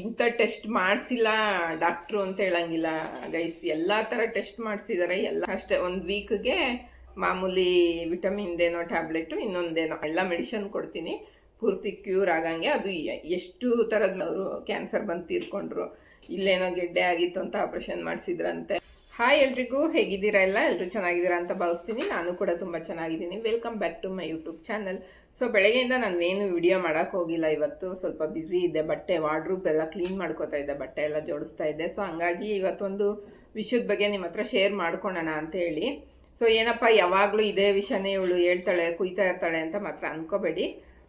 ಇಂಥ ಟೆಸ್ಟ್ ಮಾಡಿಸಿಲ್ಲ ಡಾಕ್ಟ್ರು ಅಂತ ಹೇಳಂಗಿಲ್ಲ ಗೈಸ್ ಎಲ್ಲ ಥರ ಟೆಸ್ಟ್ ಮಾಡಿಸಿದ್ದಾರೆ ಎಲ್ಲ ಅಷ್ಟೇ. ಒಂದು ವೀಕ್ಗೆ ಮಾಮೂಲಿ ವಿಟಮಿನ್ದೇನೋ ಟ್ಯಾಬ್ಲೆಟು ಇನ್ನೊಂದೇನೋ, ಎಲ್ಲ ಮೆಡಿಷನ್ ಕೊಡ್ತೀನಿ. ಪೂರ್ತಿ ಕ್ಯೂರ್ ಆಗಂಗೆ ಅದು ಎಷ್ಟು ಥರದ ಅವರು ಕ್ಯಾನ್ಸರ್ ಬಂದು ತೀರ್ಕೊಂಡ್ರು. ಇಲ್ಲೇನೋ ಗೆಡ್ಡೆ ಆಗಿತ್ತು ಅಂತ ಆಪ್ರೇಷನ್ ಮಾಡಿಸಿದ್ರಂತೆ. ಹಾಯ್ ಎಲ್ರಿಗೂ. ಹೇಗಿದ್ದೀರಾ ಎಲ್ಲ? ಎಲ್ಲರೂ ಚೆನ್ನಾಗಿದ್ದೀರಾ ಅಂತ ಭಾವಿಸ್ತೀನಿ. ನಾನು ಕೂಡ ತುಂಬ ಚೆನ್ನಾಗಿದ್ದೀನಿ. Welcome back to my YouTube channel so ಬೆಳಗ್ಗೆಯಿಂದ ನಾನು ಏನು ವಿಡಿಯೋ ಮಾಡೋಕ್ಕೆ ಹೋಗಿಲ್ಲ. ಇವತ್ತು ಸ್ವಲ್ಪ ಬ್ಯುಸಿ ಇದೆ ಬಟ್ಟೆ ವಾರ್ಡ್ರೂಪ್ ಎಲ್ಲ ಕ್ಲೀನ್ ಮಾಡ್ಕೋತಾ ಇದ್ದೆ. ಬಟ್ಟೆ ಎಲ್ಲ ಜೋಡಿಸ್ತಾ ಇದ್ದೆ. ಸೊ ಹಂಗಾಗಿ ಇವತ್ತೊಂದು ವಿಷಯದ ಬಗ್ಗೆ ನಿಮ್ಮ ಹತ್ರ ಶೇರ್ ಮಾಡ್ಕೊಳ್ಳೋಣ ಅಂತ ಹೇಳಿ. ಸೊ ಏನಪ್ಪ, ಯಾವಾಗಲೂ ಇದೇ ವಿಷಯನೇ ಇವಳು ಹೇಳ್ತಾಳೆ, ಕುಯ್ತಾ ಇರ್ತಾಳೆ ಅಂತ ಮಾತ್ರ ಅಂದ್ಕೋಬೇಡಿ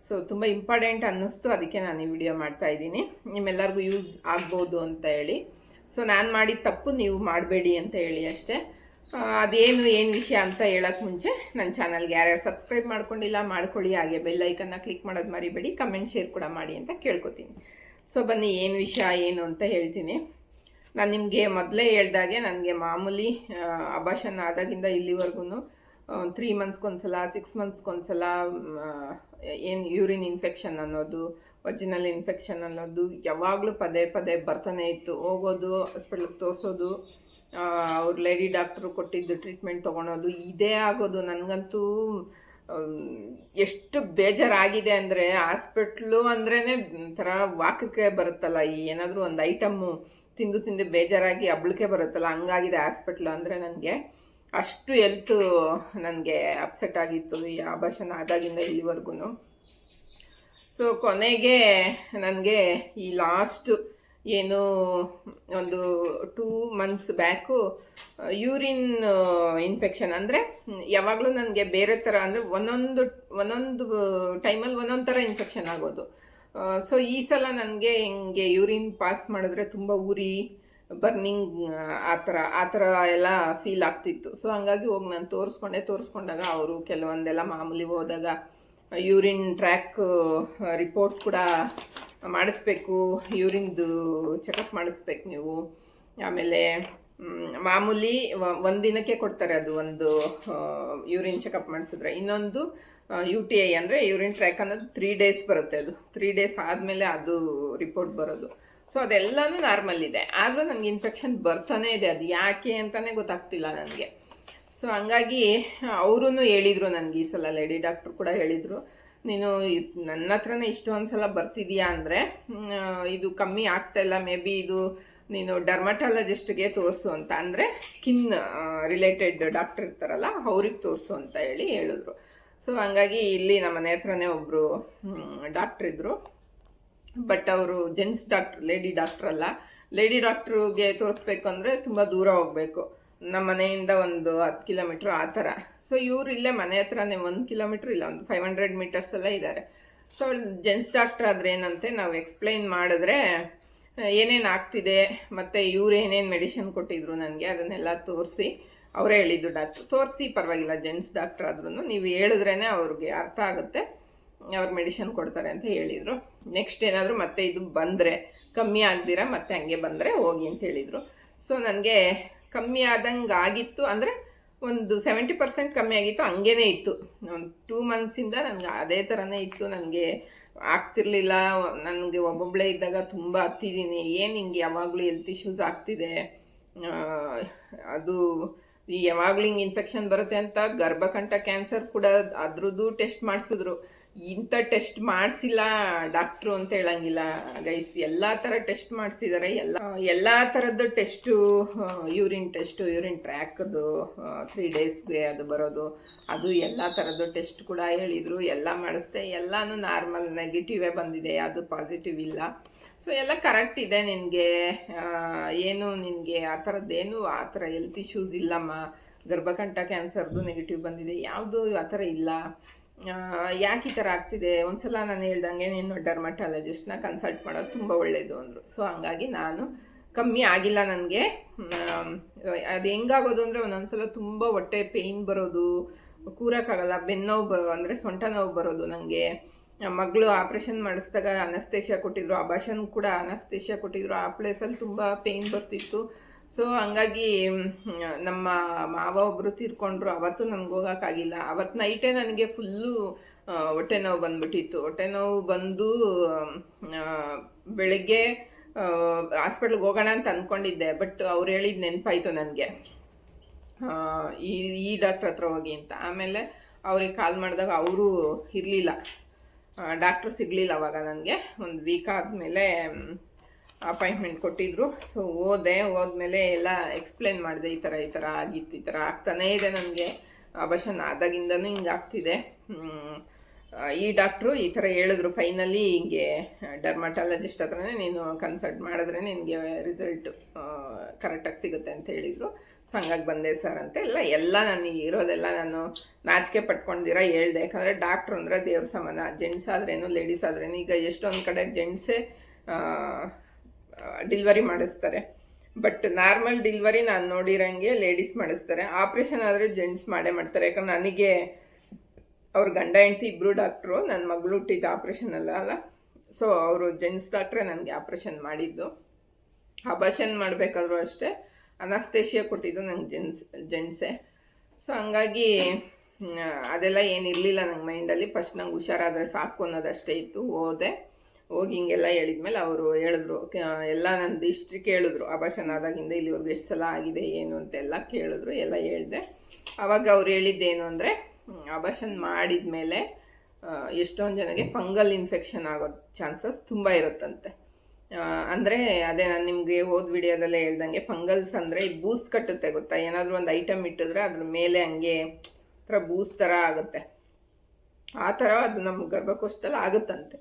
ಸೊ ತುಂಬ ಇಂಪಾರ್ಟೆಂಟ್ ಅನ್ನಿಸ್ತು. ಅದಕ್ಕೆ ನಾನು ಈ ವಿಡಿಯೋ ಮಾಡ್ತಾ ಇದ್ದೀನಿ. ನಿಮ್ಮೆಲ್ಲರಿಗೂ ಯೂಸ್ ಆಗ್ಬೋದು ಅಂತ ಹೇಳಿ. ಸೊ ನಾನು ಮಾಡಿದ ತಪ್ಪು ನೀವು ಮಾಡಬೇಡಿ ಅಂತ ಹೇಳಿ ಅಷ್ಟೇ. ಅದೇನು ಏನು ವಿಷಯ ಅಂತ ಹೇಳೋಕ್ಕೆ ಮುಂಚೆ ನನ್ನ ಚಾನಲ್ಗೆ ಯಾರ್ಯಾರು ಸಬ್ಸ್ಕ್ರೈಬ್ ಮಾಡ್ಕೊಂಡಿಲ್ಲ ಮಾಡ್ಕೊಳ್ಳಿ, ಹಾಗೆ ಬೆಲ್ ಐಕನ್ನ ಕ್ಲಿಕ್ ಮಾಡೋದು ಮರಿಬೇಡಿ, ಕಮೆಂಟ್, ಶೇರ್ ಕೂಡ ಮಾಡಿ ಅಂತ ಕೇಳ್ಕೊತೀನಿ. ಸೊ ಬನ್ನಿ, ಏನು ವಿಷಯ, ಏನು ಅಂತ ಹೇಳ್ತೀನಿ. ನಾನು ನಿಮಗೆ ಮೊದಲೇ ಹೇಳ್ದಾಗೆ ನನಗೆ ಮಾಮೂಲಿ ಅಭಾಷಣ ಆದಾಗಿಂದ ಇಲ್ಲಿವರೆಗೂ ತ್ರೀ ಮಂತ್ಸ್ಗೊಂದ್ಸಲ ಸಿಕ್ಸ್ ಮಂತ್ಸ್ಗೊಂದ್ಸಲ ಏನು ಯೂರಿನ್ ಇನ್ಫೆಕ್ಷನ್ ಅನ್ನೋದು ಒರಿಜಿನಲ್ ಇನ್ಫೆಕ್ಷನ್ ಅನ್ನೋದು, ಯಾವಾಗಲೂ ಪದೇ ಪದೇ ಬರ್ತಾನೆ ಇತ್ತು. ಹೋಗೋದು ಹಾಸ್ಪಿಟ್ಲಿಗೆ ತೋರಿಸೋದು ಅವ್ರು ಲೇಡಿ ಡಾಕ್ಟ್ರು ಕೊಟ್ಟಿದ್ದು ಟ್ರೀಟ್ಮೆಂಟ್ ತೊಗೊಳೋದು ಇದೇ ಆಗೋದು. ನನಗಂತೂ ಎಷ್ಟು ಬೇಜಾರಾಗಿದೆ ಅಂದರೆ ಹಾಸ್ಪಿಟ್ಲು ಅಂದ್ರೇ ಒಂಥರ ವಾಕಕ್ಕೆ ಬರುತ್ತಲ್ಲ. ಈ ಏನಾದರೂ ಒಂದು ಐಟಮ್ಮು ತಿಂದು ತಿಂದು ಬೇಜಾರಾಗಿ ಅಬ್ಳಿಕೆ ಬರುತ್ತಲ್ಲ. ಹಂಗಾಗಿದೆ ಹಾಸ್ಪಿಟ್ಲು ಅಂದರೆ ನನಗೆ. ಅಷ್ಟು ಎಲ್ತು ನನಗೆ ಅಪ್ಸೆಟ್ ಆಗಿತ್ತು ಈ ಆಭಾಷಣ ಆದಾಗಿಂದ ಇಲ್ಲಿವರೆಗೂ ಸೊ ಕೊನೆಗೆ ನನಗೆ ಈ ಲಾಸ್ಟ್ ಏನು, ಒಂದು two months back urine infection ಅಂದರೆ ಯಾವಾಗಲೂ ನನಗೆ ಬೇರೆ ಥರ ಅಂದರೆ ಒಂದೊಂದು ಒಂದೊಂದು ಟೈಮಲ್ಲಿ ಒಂದೊಂದು ಥರ ಇನ್ಫೆಕ್ಷನ್ ಆಗೋದು. ಸೊ ಈ ಸಲ ನನಗೆ ಹಿಂಗೆ ಯೂರಿನ್ ಪಾಸ್ ಮಾಡಿದ್ರೆ ತುಂಬ ಉರಿ ಬರ್ನಿಂಗ್ ಆ ಥರ ಆ ಥರ ಎಲ್ಲ ಫೀಲ್ ಆಗ್ತಿತ್ತು. ಸೊ ಹಂಗಾಗಿ ಹೋಗಿ ನಾನು ತೋರಿಸ್ಕೊಂಡೆ, ತೋರಿಸ್ಕೊಂಡಾಗ ಅವರು ಕೆಲವೊಂದೆಲ್ಲ ಮಾಮೂಲಿ ಹೋದಾಗ ಯೂರಿನ್ ಟ್ರ್ಯಾಕ್ ರಿಪೋರ್ಟ್ ಕೂಡ ಮಾಡಿಸ್ಬೇಕು, ಯೂರಿನ್ದು ಚೆಕಪ್ ಮಾಡಿಸ್ಬೇಕು ನೀವು. ಆಮೇಲೆ ಮಾಮೂಲಿ ಒಂದು ದಿನಕ್ಕೆ ಕೊಡ್ತಾರೆ ಅದು ಒಂದು ಯೂರಿನ್ ಚೆಕಪ್ ಮಾಡಿಸಿದ್ರೆ. ಇನ್ನೊಂದು ಯು ಟಿ ಐ ಅಂದರೆ ಯೂರಿನ್ ಟ್ರ್ಯಾಕ್ ಅನ್ನೋದು ತ್ರೀ ಡೇಸ್ ಬರುತ್ತೆ ಅದು. ತ್ರೀ ಡೇಸ್ ಆದಮೇಲೆ ಅದು ರಿಪೋರ್ಟ್ ಬರೋದು. ಸೊ ಅದೆಲ್ಲನೂ ನಾರ್ಮಲ್ ಇದೆ. ಆದರೂ ನನಗೆ ಇನ್ಫೆಕ್ಷನ್ ಬರ್ತಾನೆ ಇದೆ. ಅದು ಯಾಕೆ ಅಂತಲೇ ಗೊತ್ತಾಗ್ತಿಲ್ಲ ನನಗೆ. ಸೊ ಹಂಗಾಗಿ ಅವರೂ ಹೇಳಿದರು ನನಗೆ ಈ ಸಲ ಲೇಡಿ ಡಾಕ್ಟ್ರು ಕೂಡ ಹೇಳಿದರು. ನೀನು ನನ್ನ ಹತ್ರನೇ ಇಷ್ಟೊಂದು ಸಲ ಬರ್ತಿದೀಯಾ ಅಂದರೆ ಇದು ಕಮ್ಮಿ ಆಗ್ತಾ ಇಲ್ಲ, ಮೇ ಬಿ ಇದು ನೀನು ಡರ್ಮಟಾಲಜಿಸ್ಟ್ಗೆ ತೋರಿಸು ಅಂತ. ಅಂದರೆ ಸ್ಕಿನ್ ರಿಲೇಟೆಡ್ ಡಾಕ್ಟರ್ ಇರ್ತಾರಲ್ಲ, ಅವ್ರಿಗೆ ತೋರಿಸು ಅಂತ ಹೇಳಿ ಹೇಳಿದ್ರು. ಸೊ, ಹಂಗಾಗಿ ಇಲ್ಲಿ ನಮ್ಮ ಮನೆ ಹತ್ರನೇ ಒಬ್ಬರು ಡಾಕ್ಟ್ರ್ ಇದ್ದರು ಬಟ್ ಅವರು ಜೆಂಟ್ಸ್ ಡಾಕ್ಟ್ರ್, ಲೇಡಿ ಡಾಕ್ಟ್ರ್ ಅಲ್ಲ. ಲೇಡಿ ಡಾಕ್ಟ್ರಿಗೆ ತೋರಿಸ್ಬೇಕು ಅಂದರೆ ತುಂಬ ದೂರ ಹೋಗಬೇಕು. ನಮ್ಮ ಮನೆಯಿಂದ ಒಂದು ಹತ್ತು ಕಿಲೋಮೀಟ್ರ್ ಆ ಥರ. ಸೊ ಇವ್ರು ಇಲ್ಲೇ ಮನೆ ಹತ್ರನೇ, ಒಂದು ಕಿಲೋಮೀಟ್ರ್ ಇಲ್ಲ, ಒಂದು ಫೈವ್ ಹಂಡ್ರೆಡ್ ಮೀಟರ್ಸ್ ಎಲ್ಲ ಇದ್ದಾರೆ ಸೊ ಜೆಂಟ್ಸ್ ಡಾಕ್ಟ್ರ್ ಆದರೆ ಏನಂತೆ ನಾವು ಎಕ್ಸ್ಪ್ಲೈನ್ ಮಾಡಿದ್ರೆ, ಏನೇನು ಆಗ್ತಿದೆ, ಮತ್ತು ಇವ್ರು ಏನೇನು ಮೆಡಿಷನ್ ಕೊಟ್ಟಿದ್ರು ನನಗೆ, ಅದನ್ನೆಲ್ಲ ತೋರಿಸಿ ಅವರೇ ಹೇಳಿದ್ದು ಡಾಕ್ಟ್ರು ತೋರಿಸಿ ಪರವಾಗಿಲ್ಲ, ಜೆಂಟ್ಸ್ ಡಾಕ್ಟ್ರ್ ಆದ್ರೂ ನೀವು ಹೇಳಿದ್ರೇ ಅವ್ರಿಗೆ ಅರ್ಥ ಆಗುತ್ತೆ, ಅವ್ರು ಮೆಡಿಷನ್ ಕೊಡ್ತಾರೆ ಅಂತ ಹೇಳಿದರು. ನೆಕ್ಸ್ಟ್ ಏನಾದರೂ ಮತ್ತೆ ಇದು ಬಂದರೆ, ಕಮ್ಮಿ ಆಗ್ದಿರ ಮತ್ತೆ ಹಂಗೆ ಬಂದರೆ ಹೋಗಿ ಅಂತ ಹೇಳಿದರು. ಸೊ ನನಗೆ ಕಮ್ಮಿ ಆದಂಗೆ ಆಗಿತ್ತು ಅಂದರೆ ಒಂದು ಸೆವೆಂಟಿ ಪರ್ಸೆಂಟ್ ಕಮ್ಮಿ ಆಗಿತ್ತು, ಹಂಗೇನೆ ಇತ್ತು. ಒಂದು ಟೂ ಮಂತ್ಸಿಂದ ನನಗೆ ಅದೇ ಥರನೇ ಇತ್ತು, ನನಗೆ ಆಗ್ತಿರ್ಲಿಲ್ಲ. ನನಗೆ ಒಬ್ಬೊಬ್ಬಳೇ ಇದ್ದಾಗ ತುಂಬ ಹತ್ತಿದ್ದೀನಿ ಏನು ಹಿಂಗೆ ಯಾವಾಗಲೂ ಹೆಲ್ತ್ ಇಶ್ಯೂಸ್ ಆಗ್ತಿದೆ. ಅದು ಯಾವಾಗಲೂ ಹಿಂಗೆ ಇನ್ಫೆಕ್ಷನ್ ಬರುತ್ತೆ ಅಂತ ಗರ್ಭಕಂಠ ಕ್ಯಾನ್ಸರ್ ಕೂಡ ಅದ್ರದ್ದು ಟೆಸ್ಟ್ ಮಾಡಿಸಿದ್ರು. ಇಂಥ ಟೆಸ್ಟ್ ಮಾಡಿಸಿಲ್ಲ ಡಾಕ್ಟ್ರು ಅಂತ ಹೇಳಂಗಿಲ್ಲ. ಗೈಸ್, ಎಲ್ಲ ಥರ ಟೆಸ್ಟ್ ಮಾಡಿಸಿದ್ದಾರೆ ಎಲ್ಲ ಎಲ್ಲ ಥರದ್ದು ಟೆಸ್ಟು ಯೂರಿನ್ ಟೆಸ್ಟು, ಯೂರಿನ್ ಟ್ರ್ಯಾಕ್ದು ತ್ರೀ ಡೇಸ್ಗೆ ಅದು ಬರೋದು, ಅದು ಎಲ್ಲ ಥರದ್ದು ಟೆಸ್ಟ್ ಕೂಡ ಹೇಳಿದರು. ಎಲ್ಲ ಮಾಡಿಸ್ದೆ, ಎಲ್ಲಾನು ನಾರ್ಮಲ್ ನೆಗೆಟಿವೇ ಬಂದಿದೆ ಯಾವುದು ಪಾಸಿಟಿವ್ ಇಲ್ಲ. ಸೊ ಎಲ್ಲ ಕರೆಕ್ಟ್ ಇದೆ ನಿನಗೆ. ಏನು ನಿನಗೆ ಆ ಥರದ್ದೇನು ಆ ಥರ ಹೆಲ್ತ್ ಇಶ್ಯೂಸ್ ಇಲ್ಲಮ್ಮ. ಗರ್ಭಕಂಠ ಕ್ಯಾನ್ಸರ್ದು ನೆಗೆಟಿವ್ ಬಂದಿದೆ. ಯಾವುದು ಆ ಥರ ಇಲ್ಲ. ಯಾಕೆ ಈ ಥರ ಆಗ್ತಿದೆ? ಒಂದ್ಸಲ ನಾನು ಹೇಳ್ದಂಗೆ ನೀನು ಡರ್ಮಟಾಲಜಿಸ್ಟ್ನ ಕನ್ಸಲ್ಟ್ ಮಾಡೋದು ತುಂಬ ಒಳ್ಳೆಯದು ಅಂದರು. ಸೊ ಹಂಗಾಗಿ ನಾನು ಕಮ್ಮಿ ಆಗಿಲ್ಲ ನನಗೆ. ಅದು ಹೆಂಗಾಗೋದು ಅಂದರೆ ಒಂದೊಂದ್ಸಲ ತುಂಬ ಹೊಟ್ಟೆ ಪೇಯ್ನ್ ಬರೋದು, ಕೂರಕ್ಕಾಗಲ್ಲ. ಬೆನ್ನೋವು ಬ, ಅಂದರೆ ಸೊಂಟ ನೋವು ಬರೋದು ನನಗೆ ಮಗಳು ಆಪ್ರೇಷನ್ ಮಾಡಿಸಿದಾಗ ಅನಸ್ತೇಷಿಯಾ ಕೊಟ್ಟಿದ್ರು ಭಾಷನ್ ಕೂಡ ಅನಸ್ತೇಷಿಯಾ ಕೊಟ್ಟಿದ್ರು. ಆ ಪ್ಲೇಸಲ್ಲಿ ತುಂಬ ಪೇಯ್ನ್ ಬರ್ತಿತ್ತು. ಸೊ ಹಂಗಾಗಿ ನಮ್ಮ ಮಾವ ಒಬ್ಬರು ತೀರ್ಕೊಂಡ್ರು, ಅವತ್ತು ನನಗೆ ಹೋಗೋಕ್ಕಾಗಿಲ್ಲ ಅವತ್ತು ನೈಟೇ ನನಗೆ ಫುಲ್ಲು ಹೊಟ್ಟೆ ನೋವು ಬಂದ್ಬಿಟ್ಟಿತ್ತು. ಹೊಟ್ಟೆ ನೋವು ಬಂದು ಬೆಳಗ್ಗೆ ಹಾಸ್ಪಿಟ್ಲಿಗೆ ಹೋಗೋಣ ಅಂತ ಅಂದ್ಕೊಂಡಿದ್ದೆ ಬಟ್ ಅವ್ರು ಹೇಳಿದ ನೆನಪಾಯಿತು ನನಗೆ. ಈ ಈ ಡಾಕ್ಟ್ರ್ ಹತ್ರ ಹೋಗಿ ಅಂತ. ಆಮೇಲೆ ಅವ್ರಿಗೆ ಕಾಲ್ ಮಾಡಿದಾಗ ಅವರು ಇರಲಿಲ್ಲ. ಡಾಕ್ಟ್ರು ಸಿಗಲಿಲ್ಲ ಅವಾಗ ನನಗೆ. ಒಂದು ವೀಕ್ ಆದಮೇಲೆ ಅಪಾಯಿಂಟ್ಮೆಂಟ್ ಕೊಟ್ಟಿದ್ರು. ಸೊ ಓದೆ ಹೋದ್ಮೇಲೆ ಎಲ್ಲ ಎಕ್ಸ್ಪ್ಲೇನ್ ಮಾಡಿದೆ, ಈ ಥರ ಈ ಥರ ಆಗಿತ್ತು, ಈ ಥರ ಆಗ್ತಾನೇ ಇದೆ ನನಗೆ. ಅಬಶನ್ ಆದಾಗಿಂದನೂ ಹಿಂಗೆ ಆಗ್ತಿದೆ. ಈ ಡಾಕ್ಟ್ರು ಈ ಥರ ಹೇಳಿದ್ರು. ಫೈನಲಿ ಹಿಂಗೆ ಡರ್ಮಟಾಲಜಿಸ್ಟ್ ಹತ್ರನೇ ನೀನು ಕನ್ಸಲ್ಟ್ ಮಾಡಿದ್ರೆ ನಿನಗೆ ರಿಸಲ್ಟ್ ಕರೆಕ್ಟಾಗಿ ಸಿಗುತ್ತೆ ಅಂತ ಹೇಳಿದರು. ಸೊ ಹಂಗಾಗಿ ಬಂದೆ ಸರ್ ಅಂತ. ಎಲ್ಲ ಎಲ್ಲ ನಾನು ಇರೋದೆಲ್ಲ ನಾನು ನಾಚಿಕೆ ಪಟ್ಕೊಂಡಿರ ಹೇಳ್ದೆ. ಯಾಕಂದರೆ ಡಾಕ್ಟ್ರು ಅಂದರೆ ದೇವ್ರ ಸಮಾನ. ಜೆಂಟ್ಸ್ ಆದ್ರೇನು ಲೇಡೀಸ್ ಆದ್ರೇನು, ಈಗ ಎಷ್ಟೊಂದು ಕಡೆ ಜೆಂಟ್ಸೇ ಡಿಲ್ವರಿ ಮಾಡಿಸ್ತಾರೆ. ಬಟ್ ನಾರ್ಮಲ್ ಡಿಲ್ವರಿ ನಾನು ನೋಡಿರಂಗೆ ಲೇಡೀಸ್ ಮಾಡಿಸ್ತಾರೆ. ಆಪ್ರೇಷನ್ ಆದರೆ ಜೆಂಟ್ಸ್ ಮಾಡೇ ಮಾಡ್ತಾರೆ. ಯಾಕಂದ್ರೆ ನನಗೆ ಅವ್ರ ಗಂಡ, ಹೆಂಡತಿ ಇಬ್ಬರು ಡಾಕ್ಟ್ರು ನನ್ನ ಮಗಳು ಹುಟ್ಟಿದ್ದು ಆಪ್ರೇಷನ್ ಅಲ್ಲ ಅಲ್ಲ? ಸೊ ಅವರು ಜೆಂಟ್ಸ್ ಡಾಕ್ಟ್ರೇ ನನಗೆ ಆಪ್ರೇಷನ್ ಮಾಡಿದ್ದು. ಅಬಾಷನ್ ಮಾಡಬೇಕಾದ್ರೂ ಅಷ್ಟೇ. ಅನಸ್ತೇಷಿಯಾ ಕೊಟ್ಟಿದ್ದು ನಂಗೆ ಜೆಂಟ್ಸ್ ಜೆಂಟ್ಸೇ ಸೊ ಹಂಗಾಗಿ ಅದೆಲ್ಲ ಏನಿರಲಿಲ್ಲ ನಂಗೆ ಮೈಂಡಲ್ಲಿ ಫಸ್ಟ್ ನಂಗೆ ಹುಷಾರಾದರೆ ಸಾಕು ಅನ್ನೋದಷ್ಟೇ ಇತ್ತು ಹೋದೆ ಹೋಗಿ ಹಿಂಗೆಲ್ಲ ಹೇಳಿದ್ಮೇಲೆ ಅವರು ಹೇಳಿದ್ರು ಎಲ್ಲ ನಂದು ಹಿಸ್ಟ್ರಿ ಕೇಳಿದ್ರು ಅಬಾಷನ್ ಆದಾಗಿಂದ ಇಲ್ಲಿವರೆಗೂ ಎಷ್ಟು ಸಲ ಆಗಿದೆ, ಏನು ಅಂತೆಲ್ಲ ಕೇಳಿದ್ರು, ಎಲ್ಲ ಹೇಳಿದೆ. ಅವಾಗ ಅವ್ರು ಹೇಳಿದ್ದೇನು ಅಂದರೆ ಅಬಾಷನ್ ಮಾಡಿದ ಮೇಲೆ ಎಷ್ಟೊಂದು ಜನಕ್ಕೆ ಫಂಗಲ್ ಇನ್ಫೆಕ್ಷನ್ ಆಗೋ ಚಾನ್ಸಸ್ ತುಂಬ ಇರುತ್ತಂತೆ. ಅಂದರೆ ಅದೇ ನಾನು ನಿಮಗೆ ಹೋದ ವಿಡಿಯೋದಲ್ಲೇ ಹೇಳ್ದಂಗೆ, ಫಂಗಲ್ಸ್ ಅಂದರೆ ಬೂಸ್ ಕಟ್ಟುತ್ತೆ ಗೊತ್ತಾ? ಏನಾದರೂ ಒಂದು ಐಟಮ್ ಇಟ್ಟಿದ್ರೆ ಅದ್ರ ಮೇಲೆ ಹಂಗೆ ಥರ ಬೂಸ್ ಥರ ಆಗುತ್ತೆ. ಆ ಥರ ಅದು ನಮ್ಮ ಗರ್ಭಕೋಶದಲ್ಲಿ ಆಗುತ್ತಂತೆ.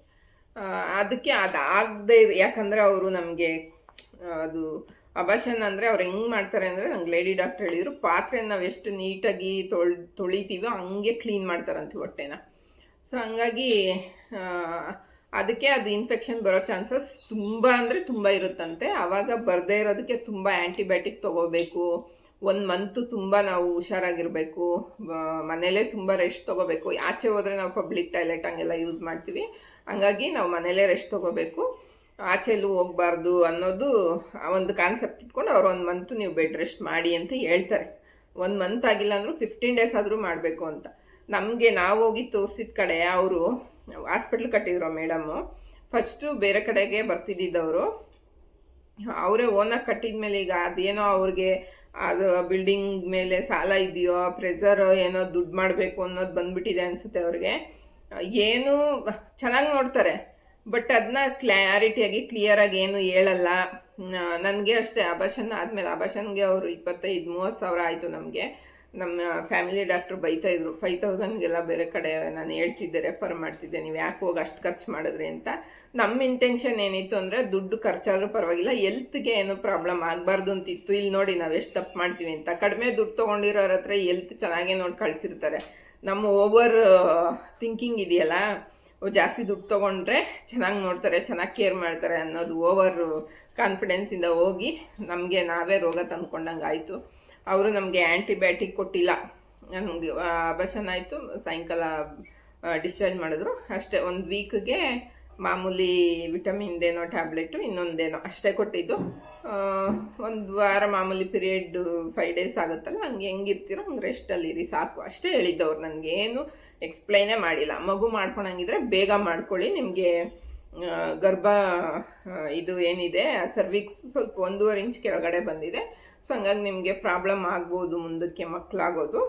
ಅದಕ್ಕೆ ಅದು ಆಗದೆ ಯಾಕಂದರೆ ಅವರು ನಮಗೆ ಅದು ಅಬಾಷನ್ ಅಂದರೆ ಅವ್ರು ಹೆಂಗೆ ಮಾಡ್ತಾರೆ ಅಂದರೆ ನಂಗೆ ಲೇಡಿ ಡಾಕ್ಟರ್ ಹೇಳಿದರು ಪಾತ್ರೆ ನಾವು ಎಷ್ಟು ನೀಟಾಗಿ ತೊಳ್, ತೊಳಿತೀವೋ ಹಂಗೆ ಕ್ಲೀನ್ ಮಾಡ್ತಾರಂತೆ ಹೊಟ್ಟೆನ ಸೊ ಹಂಗಾಗಿ ಅದಕ್ಕೆ ಅದು ಇನ್ಫೆಕ್ಷನ್ ಬರೋ ಚಾನ್ಸಸ್ ತುಂಬ ಅಂದರೆ ತುಂಬ ಇರುತ್ತಂತೆ. ಆವಾಗ ಬರದೇ ಇರೋದಕ್ಕೆ ತುಂಬ ಆ್ಯಂಟಿಬಯೋಟಿಕ್ ತೊಗೋಬೇಕು. ಒಂದು ಮಂತು ತುಂಬ ನಾವು ಹುಷಾರಾಗಿರಬೇಕು. ಮನೇಲೇ ತುಂಬ ರೆಸ್ಟ್ ತೊಗೋಬೇಕು. ಆಚೆ ಹೋದರೆ ನಾವು ಪಬ್ಲಿಕ್ ಟಾಯ್ಲೆಟ್ ಹಂಗೆಲ್ಲ ಯೂಸ್ ಮಾಡ್ತೀವಿ. ಹಂಗಾಗಿ ನಾವು ಮನೇಲೇ ರೆಸ್ಟ್ ತೊಗೋಬೇಕು. ಆಚೆಲ್ಲೂ ಹೋಗಬಾರ್ದು ಅನ್ನೋದು ಒಂದು ಕಾನ್ಸೆಪ್ಟ್ ಇಟ್ಕೊಂಡು ಅವ್ರು ಒಂದು ಮಂತು ನೀವು ಬೆಡ್ ರೆಸ್ಟ್ ಮಾಡಿ ಅಂತ ಹೇಳ್ತಾರೆ. ಒಂದು ಮಂತ್ ಆಗಿಲ್ಲ ಅಂದರೂ ಫಿಫ್ಟೀನ್ ಡೇಸ್ ಆದರೂ ಮಾಡಬೇಕು ಅಂತ. ನಮಗೆ ನಾವು ಹೋಗಿ ತೋರಿಸಿದ ಕಡೆ ಅವರು ಹಾಸ್ಪಿಟ್ಲ್ ಕಟ್ಟಿದ್ರು ಮೇಡಮ್ಮು ಫಸ್ಟು ಬೇರೆ ಕಡೆಗೆ ಬರ್ತಿದ್ದಿದ್ದವರು. ಅವರೇ ಓನಾಗಿ ಕಟ್ಟಿದ ಮೇಲೆ ಈಗ ಅದೇನೋ ಅವ್ರಿಗೆ ಅದು ಬಿಲ್ಡಿಂಗ್ ಮೇಲೆ ಸಾಲ ಇದೆಯೋ ಪ್ರೆಸರ್ ಏನೋ ದುಡ್ಡು ಮಾಡಬೇಕು ಅನ್ನೋದು ಬಂದ್ಬಿಟ್ಟಿದೆ ಅನಿಸುತ್ತೆ ಅವ್ರಿಗೆ. ಏನು ಚೆನ್ನಾಗಿ ನೋಡ್ತಾರೆ, ಬಟ್ ಅದನ್ನ ಕ್ಲಾರಿಟಿಯಾಗಿ ಕ್ಲಿಯರಾಗಿ ಏನು ಹೇಳಲ್ಲ. ನನಗೆ ಅಷ್ಟೇ ಆಭಾಷನ್ ಆದಮೇಲೆ ಆಭಾಷನ್ಗೆ ಅವರು ಇಪ್ಪತ್ತೈದು ಮೂವತ್ತು ಸಾವಿರ ಆಯಿತು ನಮಗೆ. ನಮ್ಮ ಫ್ಯಾಮಿಲಿ ಡಾಕ್ಟ್ರು ಬೈತಾ ಇದ್ರು ಫೈವ್ ತೌಸಂಡ್ಗೆಲ್ಲ ಬೇರೆ ಕಡೆ ನಾನು ಹೇಳ್ತಿದ್ದೆ ರೆಫರ್ ಮಾಡ್ತಿದ್ದೆ, ನೀವು ಯಾಕೆ ಹೋಗಿ ಅಷ್ಟು ಖರ್ಚು ಮಾಡಿದ್ರಿ? ಅಂತ. ನಮ್ಮ ಇಂಟೆನ್ಷನ್ ಏನಿತ್ತು ಅಂದರೆ, ದುಡ್ಡು ಖರ್ಚಾದರೂ ಪರವಾಗಿಲ್ಲ ಎಲ್ತ್ಗೆ ಏನು ಪ್ರಾಬ್ಲಮ್ ಆಗಬಾರ್ದು ಅಂತಿತ್ತು. ಇಲ್ಲಿ ನೋಡಿ ನಾವು ಎಷ್ಟು ತಪ್ಪು ಮಾಡ್ತೀವಿ ಅಂತ. ಕಡಿಮೆ ದುಡ್ಡು ತೊಗೊಂಡಿರೋರ ಹತ್ರ ಎಲ್ತ್ ಚೆನ್ನಾಗೇ ನೋಡಿ ಕಳಿಸಿರ್ತಾರೆ. ನಮ್ಮ ಓವರ್ ಥಿಂಕಿಂಗ್ ಇದೆಯಲ್ಲ ಜಾಸ್ತಿ ದುಡ್ಡು ತೊಗೊಂಡ್ರೆ ಚೆನ್ನಾಗಿ ನೋಡ್ತಾರೆ, ಚೆನ್ನಾಗಿ ಕೇರ್ ಮಾಡ್ತಾರೆ ಅನ್ನೋದು ಓವರ್ ಕಾನ್ಫಿಡೆನ್ಸಿಂದ ಹೋಗಿ ನಮಗೆ ನಾವೇ ರೋಗ ತಂದ್ಕೊಂಡಂಗೆ ಆಯಿತು. ಅವರು ನಮಗೆ ಆ್ಯಂಟಿಬಯೋಟಿಕ್ ಕೊಟ್ಟಿಲ್ಲ. ನನಗೆ ಅಬಷನ್ ಆಯಿತು, ಸಾಯಂಕಾಲ ಡಿಸ್ಚಾರ್ಜ್ ಮಾಡಿದ್ರು. ಅಷ್ಟೇ, ಒಂದು ವೀಕ್ಗೆ ಮಾಮೂಲಿ ವಿಟಮಿನ್ದೇನೋ ಟ್ಯಾಬ್ಲೆಟು ಇನ್ನೊಂದೇನೋ ಅಷ್ಟೇ ಕೊಟ್ಟಿದ್ದು. ಒಂದು ವಾರ ಮಾಮೂಲಿ ಪಿರಿಯಡ್ ಫೈವ್ ಡೇಸ್ ಆಗುತ್ತಲ್ಲ, ಹಂಗೆ ಹೆಂಗಿರ್ತೀರೋ ಹಂಗೆ ರೆಸ್ಟಲ್ಲಿರಿ ಸಾಕು. ಅಷ್ಟೇ ಹೇಳಿದ್ದವ್ರು ನನಗೆ. ಏನು ಎಕ್ಸ್ಪ್ಲೈನೇ ಮಾಡಿಲ್ಲ. ಮಗು ಮಾಡ್ಕೊಳಂಗಿದ್ರೆ ಬೇಗ ಮಾಡ್ಕೊಳ್ಳಿ. ನಿಮಗೆ ಗರ್ಭ ಇದು ಏನಿದೆ ಸರ್ವಿಕ್ಸ್ ಸ್ವಲ್ಪ ಒಂದೂವರೆ ಇಂಚ್ ಕೆಳಗಡೆ ಬಂದಿದೆ. ಸೊ ಹಂಗಾಗಿ ನಿಮಗೆ ಪ್ರಾಬ್ಲಮ್ ಆಗ್ಬೋದು, ಮುಂದಕ್ಕೆ ಮಕ್ಕಳಾಗೋದು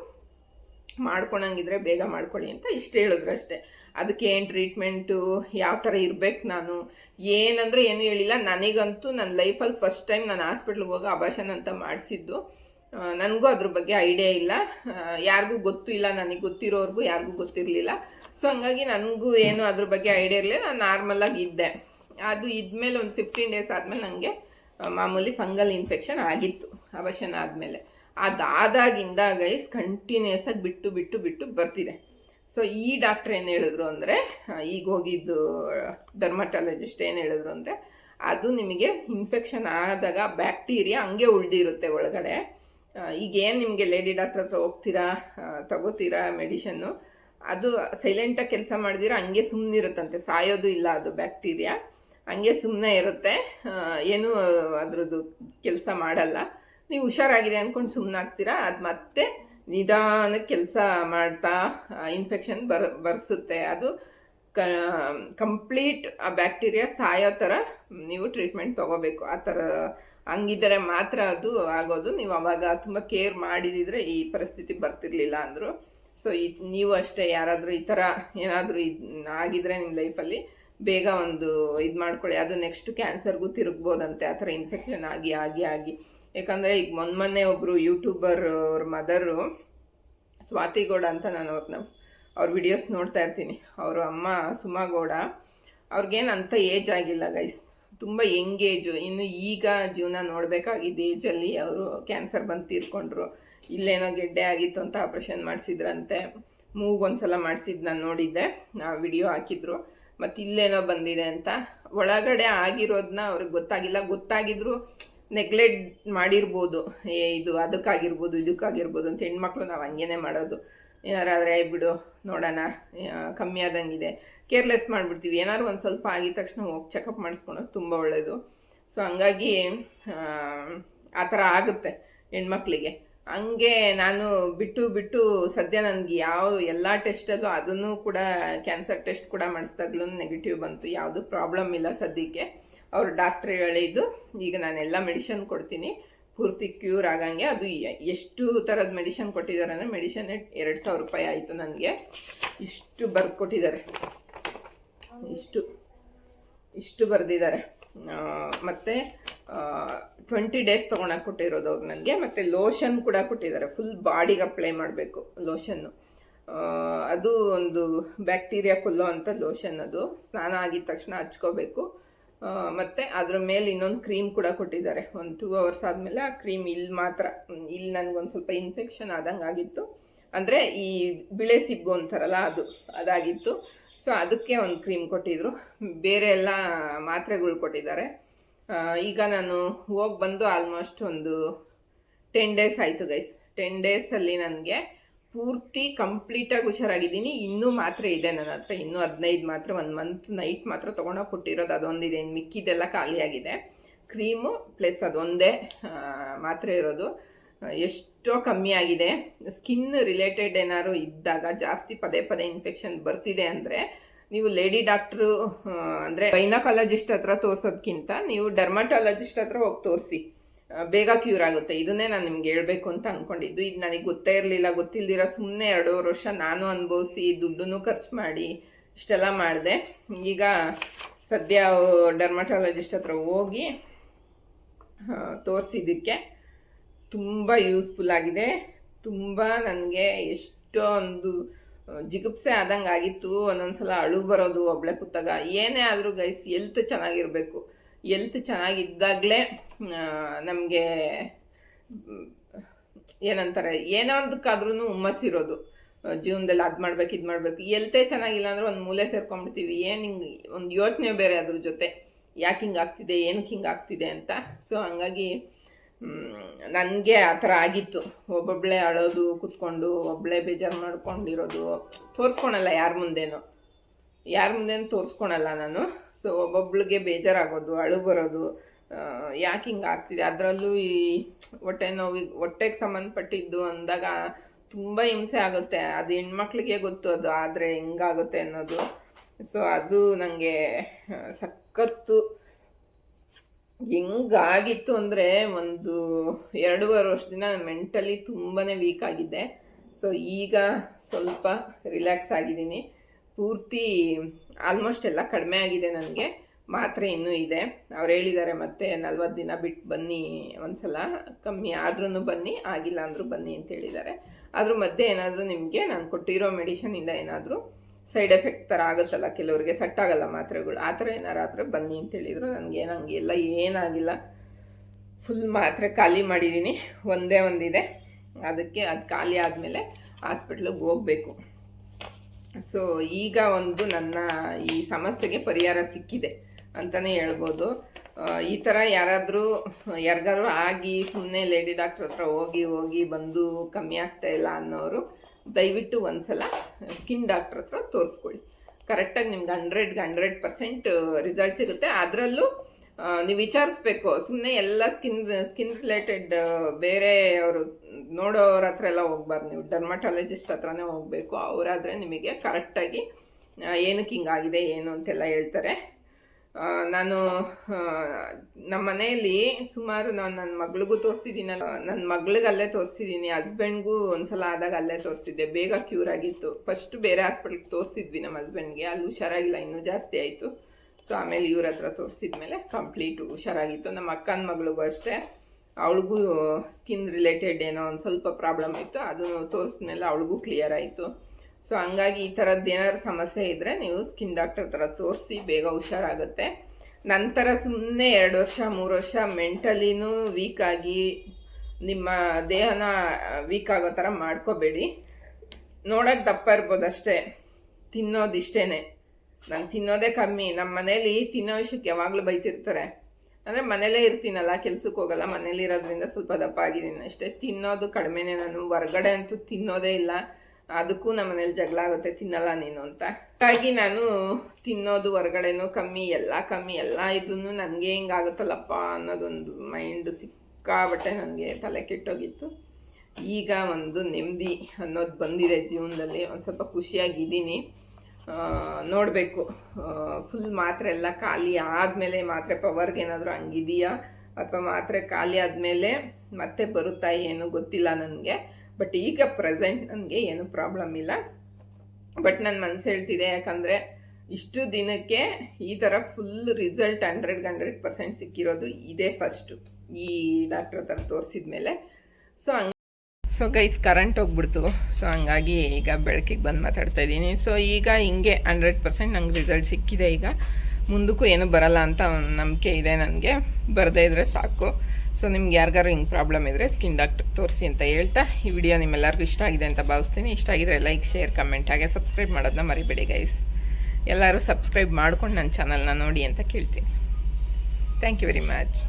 ಮಾಡ್ಕೊಳಂಗಿದ್ರೆ ಬೇಗ ಮಾಡ್ಕೊಳ್ಳಿ ಅಂತ ಇಷ್ಟು ಹೇಳಿದ್ರು ಅಷ್ಟೇ. ಅದಕ್ಕೆ ಏನು ಟ್ರೀಟ್ಮೆಂಟು ಯಾವ ಥರ ಇರಬೇಕು ನಾನು? ಏನಂದ್ರೆ ಏನು ಹೇಳಿಲ್ಲ. ನನಗಂತೂ ನನ್ನ ಲೈಫಲ್ಲಿ ಫಸ್ಟ್ ಟೈಮ್ ನಾನು ಹಾಸ್ಪಿಟ್ಲಿಗೆ ಹೋಗಿ ಅಬಾಷನ್ ಅಂತ ಮಾಡಿಸಿದ್ದು. ನನಗೂ ಅದ್ರ ಬಗ್ಗೆ ಐಡಿಯಾ ಇಲ್ಲ. ಯಾರಿಗೂ ಗೊತ್ತೂ ಇಲ್ಲ. ನನಗೆ ಗೊತ್ತಿರೋರ್ಗೂ ಯಾರಿಗೂ ಗೊತ್ತಿರಲಿಲ್ಲ. ಸೊ ಹಂಗಾಗಿ ನನಗೂ ಏನು ಅದ್ರ ಬಗ್ಗೆ ಐಡಿಯಾ ಇರಲಿಲ್ಲ. ನಾನು ನಾರ್ಮಲಾಗಿ ಇದ್ದೆ. ಅದು ಇದ್ಮೇಲೆ ಒಂದು ಫಿಫ್ಟೀನ್ ಡೇಸ್ ಆದಮೇಲೆ ನನಗೆ ಮಾಮೂಲಿ ಫಂಗಲ್ ಇನ್ಫೆಕ್ಷನ್ ಆಗಿತ್ತು. ಅವಶನ ಆದಮೇಲೆ. ಅದಾದಾಗಿಂದ ಗೈಸ್ ಕಂಟಿನ್ಯೂಸ್ ಆಗಿ ಬಿಟ್ಟು ಬಿಟ್ಟು ಬಿಟ್ಟು ಬರ್ತಿದೆ. ಸೊ ಈ ಡಾಕ್ಟರ್ ಏನು ಹೇಳಿದ್ರು ಅಂದರೆ ಈಗ ಹೋಗಿದ್ದು ಡರ್ಮಟಾಲಜಿಸ್ಟ್ ಏನು ಹೇಳಿದ್ರು ಅಂದರೆ, ಅದು ನಿಮಗೆ ಇನ್ಫೆಕ್ಷನ್ ಆದಾಗ ಬ್ಯಾಕ್ಟೀರಿಯಾ ಹಂಗೆ ಉಳಿದಿರುತ್ತೆ ಒಳಗಡೆ. ಈಗ ಏನು ನಿಮಗೆ ಲೇಡಿ ಡಾಕ್ಟ್ರ್ ಹತ್ರ ಹೋಗ್ತೀರಾ ತಗೋತೀರಾ ಮೆಡಿಷನ್ನು ಅದು ಸೈಲೆಂಟಾಗಿ ಕೆಲಸ ಮಾಡಿದಿರ ಹಂಗೆ ಸುಮ್ಮನಿರುತ್ತಂತೆ ಸಾಯೋದು ಇಲ್ಲ ಅದು ಬ್ಯಾಕ್ಟೀರಿಯಾ ಹಂಗೆ ಸುಮ್ಮನೆ ಇರುತ್ತೆ. ಏನು ಅದ್ರದ್ದು ಕೆಲಸ ಮಾಡಲ್ಲ. ನೀವು ಹುಷಾರಾಗಿದೆ ಅಂದ್ಕೊಂಡು ಸುಮ್ಮನಾಗ್ತೀರಾ ಅದು ಮತ್ತೆ ನಿಧಾನಕ್ಕೆ ಕೆಲಸ ಮಾಡ್ತಾ ಇನ್ಫೆಕ್ಷನ್ ಬರ್, ಬರ್ಸುತ್ತೆ. ಅದು ಕಂಪ್ಲೀಟ್ ಆ ಬ್ಯಾಕ್ಟೀರಿಯಾ ಸಾಯೋ ಥರ ನೀವು ಟ್ರೀಟ್ಮೆಂಟ್ ತೊಗೋಬೇಕು. ಆ ಥರ ಹಂಗಿದ್ರೆ ಮಾತ್ರ ಅದು ಆಗೋದು. ನೀವು ಅವಾಗ ತುಂಬ ಕೇರ್ ಮಾಡಿದಿದ್ರೆ ಈ ಪರಿಸ್ಥಿತಿ ಬರ್ತಿರ್ಲಿಲ್ಲ ಅಂದರು. ಸೊ ಈ, ನೀವು ಅಷ್ಟೇ ಯಾರಾದರೂ ಈ ಥರ ಏನಾದರೂ ಆಗಿದ್ರೆ ನಿಮ್ಮ ಲೈಫಲ್ಲಿ ಬೇಗ ಒಂದು ಇದು ಮಾಡ್ಕೊಳ್ಳಿ. ಅದು ನೆಕ್ಸ್ಟ್ ಕ್ಯಾನ್ಸರ್ಗೂ ತಿರುಗ್ಬೋದಂತೆ. ಆ ಥರ ಇನ್ಫೆಕ್ಷನ್ ಆಗಿ ಆಗಿ ಆಗಿ. ಯಾಕಂದರೆ ಈಗ ಮೊನ್ನೆ ಒಬ್ಬರು ಯೂಟ್ಯೂಬರ್ ಅವ್ರ ಮದರು ಸ್ವಾತಿ ಗೌಡ ಅಂತ ನಾನು ಅವ್ರನ್ನ ಅವ್ರ ವಿಡಿಯೋಸ್ ನೋಡ್ತಾ ಇರ್ತೀನಿ. ಅವ್ರ ಅಮ್ಮ ಸುಮಾ ಗೌಡ, ಅವ್ರಿಗೇನು ಅಂಥ ಏಜ್ ಆಗಿಲ್ಲ ಗೈಸ್ ತುಂಬ ಯಂಗ್ ಏಜು ಇನ್ನು ಈಗ ಜೀವನ ನೋಡಬೇಕಾಗಿದ್ದ ಏಜಲ್ಲಿ ಅವರು ಕ್ಯಾನ್ಸರ್ ಬಂದು ತೀರ್ಕೊಂಡ್ರು. ಇಲ್ಲೇನೋ ಗೆಡ್ಡೆ ಆಗಿತ್ತು ಅಂತ ಆಪ್ರೇಷನ್ ಮಾಡಿಸಿದ್ರಂತೆ. ಮೂಗೊಂದ್ಸಲ ಮಾಡಿಸಿದ್ದು ನಾನು ನೋಡಿದ್ದೆ, ಆ ವಿಡಿಯೋ ಹಾಕಿದ್ರು. ಮತ್ತು ಇಲ್ಲೇನೋ ಬಂದಿದೆ ಅಂತ. ಒಳಗಡೆ ಆಗಿರೋದನ್ನ ಅವ್ರಿಗೆ ಗೊತ್ತಾಗಿಲ್ಲ. ಗೊತ್ತಾಗಿದ್ರು ನೆಗ್ಲೆಕ್ಟ್ ಮಾಡಿರ್ಬೋದು. ಏ, ಇದು ಅದಕ್ಕಾಗಿರ್ಬೋದು, ಇದಕ್ಕಾಗಿರ್ಬೋದು ಅಂತ ಹೆಣ್ಮಕ್ಳು ನಾವು ಹಂಗೇನೆ ಮಾಡೋದು. ಏನಾರಾದರೆ ಬಿಡು, ನೋಡೋಣ ಕಮ್ಮಿ ಆದಂಗಿದೆ. ಕೇರ್ಲೆಸ್ ಮಾಡಿಬಿಡ್ತೀವಿ. ಏನಾದ್ರು ಒಂದು ಸ್ವಲ್ಪ ಆಗಿದ ತಕ್ಷಣ ಹೋಗಿ ಚೆಕಪ್ ಮಾಡಿಸ್ಕೊಳೋದು ತುಂಬ ಒಳ್ಳೆಯದು ಸೊ ಹಂಗಾಗಿ, ಆ ಥರ ಆಗುತ್ತೆ ಹೆಣ್ಮಕ್ಳಿಗೆ. ಹಂಗೆ ನಾನು ಬಿಟ್ಟು ಬಿಟ್ಟು ಸದ್ಯ ನನಗೆ ಯಾವ ಎಲ್ಲ ಟೆಸ್ಟಲ್ಲೂ ಅದನ್ನು ಕೂಡ ಕ್ಯಾನ್ಸರ್ ಟೆಸ್ಟ್ ಕೂಡ ಮಾಡಿಸ್ದಾಗ್ಲೂ ನೆಗೆಟಿವ್ ಬಂತು. ಯಾವುದು ಪ್ರಾಬ್ಲಮ್ ಇಲ್ಲ ಸದ್ಯಕ್ಕೆ. ಅವರು ಡಾಕ್ಟ್ರ್ ಹೇಳಿದ್ದು, ಈಗ ನಾನೆಲ್ಲ ಮೆಡಿಷನ್ ಕೊಡ್ತೀನಿ. ಪೂರ್ತಿ ಕ್ಯೂರ್ ಆಗಂಗೆ ಅದು ಎಷ್ಟು ಥರದ ಮೆಡಿಷನ್ ಕೊಟ್ಟಿದ್ದಾರೆ ಅಂದರೆ ಮೆಡಿಷನ್ ಎರಡು ಸಾವಿರ ರೂಪಾಯಿ ಆಯಿತು ನನಗೆ. ಇಷ್ಟು ಬರ್ದು ಕೊಟ್ಟಿದ್ದಾರೆ ಇಷ್ಟು ಇಷ್ಟು ಬರೆದಿದ್ದಾರೆ. ಮತ್ತು ಟ್ವೆಂಟಿ ಡೇಸ್ ತೊಗೊಳಕ್ಕೆ ಕೊಟ್ಟಿರೋದು ಅವ್ರು ನನಗೆ. ಮತ್ತು ಲೋಷನ್ ಕೂಡ ಕೊಟ್ಟಿದ್ದಾರೆ. ಫುಲ್ ಬಾಡಿಗೆ ಅಪ್ಲೈ ಮಾಡಬೇಕು ಲೋಷನ್ನು ಅದು ಒಂದು ಬ್ಯಾಕ್ಟೀರಿಯಾ ಕೊಲ್ಲೋ ಅಂಥ ಲೋಷನ್ ಅದು. ಸ್ನಾನ ಆಗಿದ ತಕ್ಷಣ ಹಚ್ಕೋಬೇಕು. ಮತ್ತೆ ಅದ್ರ ಮೇಲೆ ಇನ್ನೊಂದು ಕ್ರೀಮ್ ಕೂಡ ಕೊಟ್ಟಿದ್ದಾರೆ. ಒಂದು ಟೂ ಅವರ್ಸ್ ಆದಮೇಲೆ ಆ ಕ್ರೀಮ್ ಇಲ್ಲಿ ಮಾತ್ರ ಇಲ್ಲಿ ನನಗೊಂದು ಸ್ವಲ್ಪ ಇನ್ಫೆಕ್ಷನ್ ಆದಂಗೆ ಆಗಿತ್ತು. ಅಂದರೆ ಈ ಬಿಳೆ ಸಿಬ್ಬು ಅಂತಾರಲ್ಲ ಅದು, ಅದಾಗಿತ್ತು. ಸೊ ಅದಕ್ಕೆ ಒಂದು ಕ್ರೀಮ್ ಕೊಟ್ಟಿದ್ರು. ಬೇರೆ ಎಲ್ಲ ಮಾತ್ರೆಗಳು ಕೊಟ್ಟಿದ್ದಾರೆ. ಈಗ ನಾನು ಹೋಗಿ ಬಂದು ಆಲ್ಮೋಸ್ಟ್ ಒಂದು ಟೆನ್ ಡೇಸ್ ಆಯಿತು ಗೈಸ್ ಟೆನ್ ಡೇಸಲ್ಲಿ ನನಗೆ ಪೂರ್ತಿ ಕಂಪ್ಲೀಟಾಗಿ ಹುಷಾರಾಗಿದ್ದೀನಿ. ಇನ್ನೂ ಮಾತ್ರ ಇದೆ ನನ್ನ ಹತ್ರ. ಇನ್ನೂ ಹದಿನೈದು ಮಾತ್ರ, ಒಂದು ಮಂತ್ ನೈಟ್ ಮಾತ್ರ ತೊಗೊಂಡೋಗಿ ಕೊಟ್ಟಿರೋದು ಅದೊಂದಿದೆ. ಇನ್ನು ಮಿಕ್ಕಿದೆಲ್ಲ ಖಾಲಿಯಾಗಿದೆ ಕ್ರೀಮು ಪ್ಲಸ್ ಅದೊಂದೇ ಮಾತ್ರ ಇರೋದು. ಎಷ್ಟೋ ಕಮ್ಮಿ ಆಗಿದೆ. ಸ್ಕಿನ್ ರಿಲೇಟೆಡ್ ಏನಾದ್ರು ಇದ್ದಾಗ ಜಾಸ್ತಿ ಪದೇ ಪದೇ ಇನ್ಫೆಕ್ಷನ್ ಬರ್ತಿದೆ ಅಂದರೆ ನೀವು ಲೇಡಿ ಡಾಕ್ಟ್ರು ಅಂದರೆ ಗೈನಕಾಲಜಿಸ್ಟ್ ಹತ್ರ ತೋರಿಸೋದ್ಕಿಂತ ನೀವು ಡರ್ಮಟಾಲಜಿಸ್ಟ್ ಹತ್ರ ಹೋಗಿ ತೋರಿಸಿ. ಬೇಗ ಕ್ಯೂರ್ ಆಗುತ್ತೆ. ಇದನ್ನೇ ನಾನು ನಿಮ್ಗೆ ಹೇಳ್ಬೇಕು ಅಂತ ಅನ್ಕೊಂಡಿದ್ದು. ಇದು ನನಗೆ ಗೊತ್ತೇ ಇರಲಿಲ್ಲ, ಗೊತ್ತಿಲ್ದಿರ ಸುಮ್ಮನೆ ಎರಡೂವರೆ ವರ್ಷ ನಾನು ಅನುಭವಿಸಿ ದುಡ್ಡನ್ನು ಖರ್ಚು ಮಾಡಿ ಇಷ್ಟೆಲ್ಲ ಮಾಡಿದೆ. ಈಗ ಸದ್ಯ ಡರ್ಮಟಾಲಜಿಸ್ಟ್ ಹತ್ರ ಹೋಗಿ ತೋರಿಸಿದ್ದಕ್ಕೆ ತುಂಬ ಯೂಸ್ಫುಲ್ ಆಗಿದೆ. ತುಂಬ ನನಗೆ ಎಷ್ಟೋ ಒಂದು ಜಿಗುಪ್ಸೆ ಆದಂಗೆ ಆಗಿತ್ತು. ಒಂದೊಂದ್ಸಲ ಅಳು ಬರೋದು, ಒಬ್ಳೆ ಕೂತಾಗ ಏನೇ ಆದರೂ ಗೈಸ್ ಎಲ್ತ್ ಚೆನ್ನಾಗಿರಬೇಕು. ಎಲ್ತ್ ಚೆನ್ನಾಗಿದ್ದಾಗಲೇ ನಮಗೆ, ಏನಂತಾರೆ, ಏನೋ ಒಂದಕ್ಕಾದ್ರೂ ಹುಮ್ಮಸ್ಸಿರೋದು ಜೀವನದಲ್ಲಿ ಅದು ಮಾಡ್ಬೇಕು, ಇದು ಮಾಡಬೇಕು. ಎಲ್ತೇ ಚೆನ್ನಾಗಿಲ್ಲ ಅಂದ್ರೆ ಒಂದು ಮೂಲೆ ಸೇರ್ಕೊಂಡ್ಬಿಡ್ತೀವಿ. ಏನು ಹಿಂಗೆ, ಒಂದು ಯೋಚನೆ ಬೇರೆ ಅದ್ರ ಜೊತೆ. ಯಾಕೆ ಹಿಂಗೆ ಆಗ್ತಿದೆ ಏನಕ್ಕೆ ಹಿಂಗೆ ಆಗ್ತಿದೆ ಅಂತ. ಸೊ ಹಂಗಾಗಿ ನನಗೆ ಆ ಥರ ಆಗಿತ್ತು. ಒಬ್ಬೊಬ್ಬಳೆ ಅಳೋದು, ಕುತ್ಕೊಂಡು ಒಬ್ಬಳೇ ಬೇಜಾರು ಮಾಡ್ಕೊಂಡಿರೋದು, ತೋರಿಸ್ಕೊಳಲ್ಲ ಯಾರ ಮುಂದೇನು. ಯಾರ ಮುಂದೇನು ತೋರಿಸ್ಕೊಳಲ್ಲ ನಾನು. ಸೊ ಒಬ್ಬೊಬ್ಳಿಗೆ ಬೇಜಾರಾಗೋದು, ಅಳು ಬರೋದು ಯಾಕೆ ಹಿಂಗೆ ಆಗ್ತಿದೆ? ಅದರಲ್ಲೂ ಈ ಹೊಟ್ಟೆ ನೋವಿಗೆ, ಹೊಟ್ಟೆಗೆ ಸಂಬಂಧಪಟ್ಟಿದ್ದು ಅಂದಾಗ ತುಂಬ ಹಿಂಸೆ ಆಗುತ್ತೆ. ಅದು ಹೆಣ್ಮಕ್ಳಿಗೆ ಗೊತ್ತು ಅದು, ಆದರೆ ಹೆಂಗಾಗುತ್ತೆ ಅನ್ನೋದು. ಸೊ ಅದು ನನಗೆ ಸಖತ್ತು ಹೆಂಗಾಗಿತ್ತು ಅಂದರೆ ಒಂದು ಎರಡೂವರೆ ವರ್ಷದಿಂದ ಮೆಂಟಲಿ ತುಂಬಾ ವೀಕ್ ಆಗಿದ್ದೆ. ಸೊ ಈಗ ಸ್ವಲ್ಪ ರಿಲ್ಯಾಕ್ಸ್ ಆಗಿದ್ದೀನಿ. ಪೂರ್ತಿ ಆಲ್ಮೋಸ್ಟ್ ಎಲ್ಲ ಕಡಿಮೆ ಆಗಿದೆ ನನಗೆ. ಮಾತ್ರೆ ಇನ್ನೂ ಇದೆ. ಅವ್ರು ಹೇಳಿದ್ದಾರೆ ಮತ್ತೆ ನಲ್ವತ್ತು ದಿನ ಬಿಟ್ಟು ಬನ್ನಿ, ಒಂದ್ಸಲ ಕಮ್ಮಿ ಆದ್ರೂ ಬನ್ನಿ, ಆಗಿಲ್ಲ ಅಂದರೂ ಬನ್ನಿ ಅಂತ ಹೇಳಿದ್ದಾರೆ. ಅದ್ರ ಮಧ್ಯೆ ಏನಾದರೂ ನಿಮಗೆ ನಾನು ಕೊಟ್ಟಿರೋ ಮೆಡಿಷನಿಂದ ಏನಾದರೂ ಸೈಡ್ ಎಫೆಕ್ಟ್ ಥರ ಆಗುತ್ತಲ್ಲ, ಕೆಲವರಿಗೆ ಸೆಟ್ ಆಗಲ್ಲ ಮಾತ್ರೆಗಳು. ಆ ಥರ ಏನಾರು ಆದರೆ ಬನ್ನಿ ಅಂತ ಹೇಳಿದರು. ನನಗೆ ಎಲ್ಲ ಏನಾಗಿಲ್ಲ. ಫುಲ್ ಮಾತ್ರೆ ಖಾಲಿ ಮಾಡಿದ್ದೀನಿ ಒಂದೇ ಒಂದಿದೆ. ಅದಕ್ಕೆ ಅದು ಖಾಲಿ ಆದಮೇಲೆ ಹಾಸ್ಪಿಟ್ಲಿಗೆ ಹೋಗಬೇಕು. ಸೊ ಈಗ ಒಂದು ನನ್ನ ಈ ಸಮಸ್ಯೆಗೆ ಪರಿಹಾರ ಸಿಕ್ಕಿದೆ ಅಂತಲೇ ಹೇಳ್ಬೋದು. ಈ ಥರ ಯಾರಾದರೂ, ಯಾರಿಗಾದ್ರೂ ಆಗಿ ಸುಮ್ಮನೆ ಲೇಡಿ ಡಾಕ್ಟ್ರ್ ಹತ್ರ ಹೋಗಿ ಹೋಗಿ ಬಂದು ಕಮ್ಮಿ ಆಗ್ತಾ ಇಲ್ಲ ಅನ್ನೋರು, ದಯವಿಟ್ಟು ಒಂದ್ಸಲ ಸ್ಕಿನ್ ಡಾಕ್ಟ್ರ್ ಹತ್ರ ತೋರಿಸ್ಕೊಳ್ಳಿ. ಕರೆಕ್ಟಾಗಿ ನಿಮ್ಗೆ ಹಂಡ್ರೆಡ್ಗೆ ಹಂಡ್ರೆಡ್ ಪರ್ಸೆಂಟ್ ರಿಸಲ್ಟ್ ಸಿಗುತ್ತೆ. ಅದರಲ್ಲೂ ನೀವು ವಿಚಾರಿಸ್ಬೇಕು. ಸುಮ್ಮನೆ ಎಲ್ಲ ಸ್ಕಿನ್ ಸ್ಕಿನ್ ರಿಲೇಟೆಡ್ ಬೇರೆ ಅವರು ನೋಡೋರ ಹತ್ರ ಎಲ್ಲ ಹೋಗ್ಬಾರ್ದು ನೀವು. ಡರ್ಮಟಾಲಜಿಸ್ಟ್ ಹತ್ರನೇ ಹೋಗಬೇಕು. ಅವರಾದರೆ ನಿಮಗೆ ಕರೆಕ್ಟಾಗಿ ಏನಕ್ಕೆ ಹಿಂಗಾಗಿದೆ, ಏನು ಅಂತೆಲ್ಲ ಹೇಳ್ತಾರೆ. ನಾನು ನಮ್ಮ ಮನೆಯಲ್ಲಿ ಸುಮಾರು ನಾನು ನನ್ನ ಮಗಳಿಗೂ ತೋರಿಸಿದ್ದೀನಲ್ಲ ನನ್ನ ಮಗಳಿಗೆ ಅಲ್ಲೇ ತೋರಿಸಿದ್ದೀನಿ ಹಸ್ಬೆಂಡ್ಗೂ ಒಂದ್ಸಲ ಆದಾಗ ಅಲ್ಲೇ ತೋರಿಸಿದ್ದೆ. ಬೇಗ ಕ್ಯೂರ್ ಆಗಿತ್ತು. ಫಸ್ಟ್ ಬೇರೆ ಹಾಸ್ಪಿಟ್ಲಿಗೆ ತೋರಿಸಿದ್ವಿ ನಮ್ಮ ಹಸ್ಬೆಂಡ್ಗೆ ಅಲ್ಲಿ ಹುಷಾರಾಗಿಲ್ಲ, ಇನ್ನೂ ಜಾಸ್ತಿ ಆಯಿತು. ಸೊ ಆಮೇಲೆ ಇವ್ರ ಹತ್ರ ತೋರಿಸಿದ್ಮೇಲೆ ಕಂಪ್ಲೀಟ್ ಹುಷಾರಾಗಿತ್ತು. ನಮ್ಮ ಅಕ್ಕನ ಮಗಳಿಗೂ ಅಷ್ಟೇ. ಅವಳಿಗೂ ಸ್ಕಿನ್ ರಿಲೇಟೆಡ್ ಏನೋ ಒಂದು ಸ್ವಲ್ಪ ಪ್ರಾಬ್ಲಮ್ ಇತ್ತು. ಅದು ತೋರಿಸಿದ್ಮೇಲೆ ಅವಳಿಗೂ ಕ್ಲಿಯರ್ ಆಯಿತು. ಸೊ ಹಂಗಾಗಿ ಈ ಥರದ್ದು ಏನಾದ್ರು ಸಮಸ್ಯೆ ಇದ್ದರೆ ನೀವು ಸ್ಕಿನ್ ಡಾಕ್ಟರ್ ಹತ್ರ ತೋರಿಸಿ ಬೇಗ ಹುಷಾರಾಗುತ್ತೆ. ನಂತರ ಸುಮ್ಮನೆ ಎರಡು ವರ್ಷ, ಮೂರು ವರ್ಷ ಮೆಂಟಲಿನೂ ವೀಕ್ ಆಗಿ ನಿಮ್ಮ ದೇಹನ ವೀಕ್ ಆಗೋ ಥರ ಮಾಡ್ಕೋಬೇಡಿ. ನೋಡೋಕ್ಕೆ ದಪ್ಪ ಇರ್ಬೋದು ಅಷ್ಟೇ ತಿನ್ನೋದಿಷ್ಟೇನೆ. ನಾನು ತಿನ್ನೋದೇ ಕಮ್ಮಿ. ನಮ್ಮ ಮನೇಲಿ ತಿನ್ನೋ ವಿಷಯಕ್ಕೆ ಯಾವಾಗಲೂ ಬೈತಿರ್ತಾರೆ. ಅಂದರೆ ಮನೇಲೇ ಇರ್ತೀನಲ್ಲ ಕೆಲ್ಸಕ್ಕೆ ಹೋಗಲ್ಲ, ಮನೇಲಿ ಇರೋದ್ರಿಂದ ಸ್ವಲ್ಪ ದಪ್ಪ ಆಗಿದ್ದೀನಿ ಅಷ್ಟೇ, ತಿನ್ನೋದು ಕಡಿಮೆನೇ. ನಾನು ಹೊರಗಡೆ ಅಂತೂ ತಿನ್ನೋದೇ ಇಲ್ಲ. ಅದಕ್ಕೂ ನಮ್ಮ ಮನೇಲಿ ಜಗಳ ಆಗುತ್ತೆ, ತಿನ್ನಲ್ಲ ನೀನು ಅಂತ. ಹಾಗಾಗಿ ನಾನು ತಿನ್ನೋದು ಹೊರಗಡೆನೂ ಕಮ್ಮಿ, ಎಲ್ಲ ಕಮ್ಮಿ, ಎಲ್ಲ ಇದನ್ನು ನನಗೆ ಹಿಂಗಾಗುತ್ತಲ್ಲಪ್ಪ ಅನ್ನೋದೊಂದು ಮೈಂಡ್ ಸಿಕ್ಕಾಬಟ್ಟೆ ನನಗೆ ತಲೆ ಕೆಟ್ಟೋಗಿತ್ತು. ಈಗ ಒಂದು ನೆಮ್ಮದಿ ಅನ್ನೋದು ಬಂದಿದೆ ಜೀವನದಲ್ಲಿ. ಒಂದು ಸ್ವಲ್ಪ ಖುಷಿಯಾಗಿದ್ದೀನಿ. ನೋಡಬೇಕು. ಫುಲ್ ಮಾತ್ರೆ ಎಲ್ಲ ಖಾಲಿ ಆದಮೇಲೆ ಮಾತ್ರೆ ಪವರ್ಗೆ ಏನಾದರೂ ಹಂಗಿದೆಯಾ? ಅಥವಾ ಮಾತ್ರೆ ಖಾಲಿ ಆದಮೇಲೆ ಮತ್ತೆ ಬರುತ್ತಾ ಏನು ಗೊತ್ತಿಲ್ಲ ನನಗೆ. ಬಟ್ ಈಗ ಪ್ರೆಸೆಂಟ್ ನನಗೆ ಏನು ಪ್ರಾಬ್ಲಮ್ ಇಲ್ಲ. ಬಟ್ ನನ್ನ ಮನಸ್ಸು ಹೇಳ್ತಿದೆ ಯಾಕಂದರೆ ಇಷ್ಟು ದಿನಕ್ಕೆ ಈ ಥರ full result hundred hundred percent ಸಿಕ್ಕಿರೋದು ಇದೇ ಫಸ್ಟು ಈ ಡಾಕ್ಟ್ರ್ ಹತ್ರ ತೋರಿಸಿದ ಮೇಲೆ ಸೊ ಹಂಗೆ ಸೊ ಗೈಸ್ ಕರೆಂಟ್ ಹೋಗ್ಬಿಡ್ತು. ಸೊ ಹಂಗಾಗಿ ಈಗ ಬೆಳಕಿಗೆ ಬಂದು ಮಾತಾಡ್ತಾ ಇದ್ದೀನಿ. ಸೊ ಈಗ ಹಿಂಗೆ ಹಂಡ್ರೆಡ್ ಪರ್ಸೆಂಟ್ ನಂಗೆ ರಿಸಲ್ಟ್ ಸಿಕ್ಕಿದೆ ಈಗ. ಮುಂದಕ್ಕೂ ಏನು ಬರಲ್ಲ ಅಂತ ನಂಬಿಕೆ ಇದೆ ನನಗೆ. ಬರದೇ ಇದ್ದರೆ ಸಾಕು. ಸೊ ನಿಮ್ಗೆ ಯಾರಿಗಾರು ಹಿಂಗೆ ಪ್ರಾಬ್ಲಮ್ ಇದ್ದರೆ ಸ್ಕಿನ್ ಡಾಕ್ಟರ್ ತೋರಿಸಿ ಅಂತ ಹೇಳ್ತಾ ಈ ವಿಡಿಯೋ ನಿಮ್ಮೆಲ್ಲರಿಗೂ ಇಷ್ಟ ಆಗಿದೆ ಅಂತ ಭಾವಿಸ್ತೀನಿ. ಇಷ್ಟ ಆಗಿದ್ರೆ ಲೈಕ್ ಶೇರ್ ಕಮೆಂಟ್ ಹಾಗೆ ಸಬ್ಸ್ಕ್ರೈಬ್ ಮಾಡೋದನ್ನ ಮರಿಬೇಡಿ ಗೈಸ್ ಎಲ್ಲರೂ ಸಬ್ಸ್ಕ್ರೈಬ್ ಮಾಡ್ಕೊಂಡು ನನ್ನ ಚಾನಲ್ನ ನೋಡಿ ಅಂತ ಕೇಳ್ತೀನಿ. Thank you very much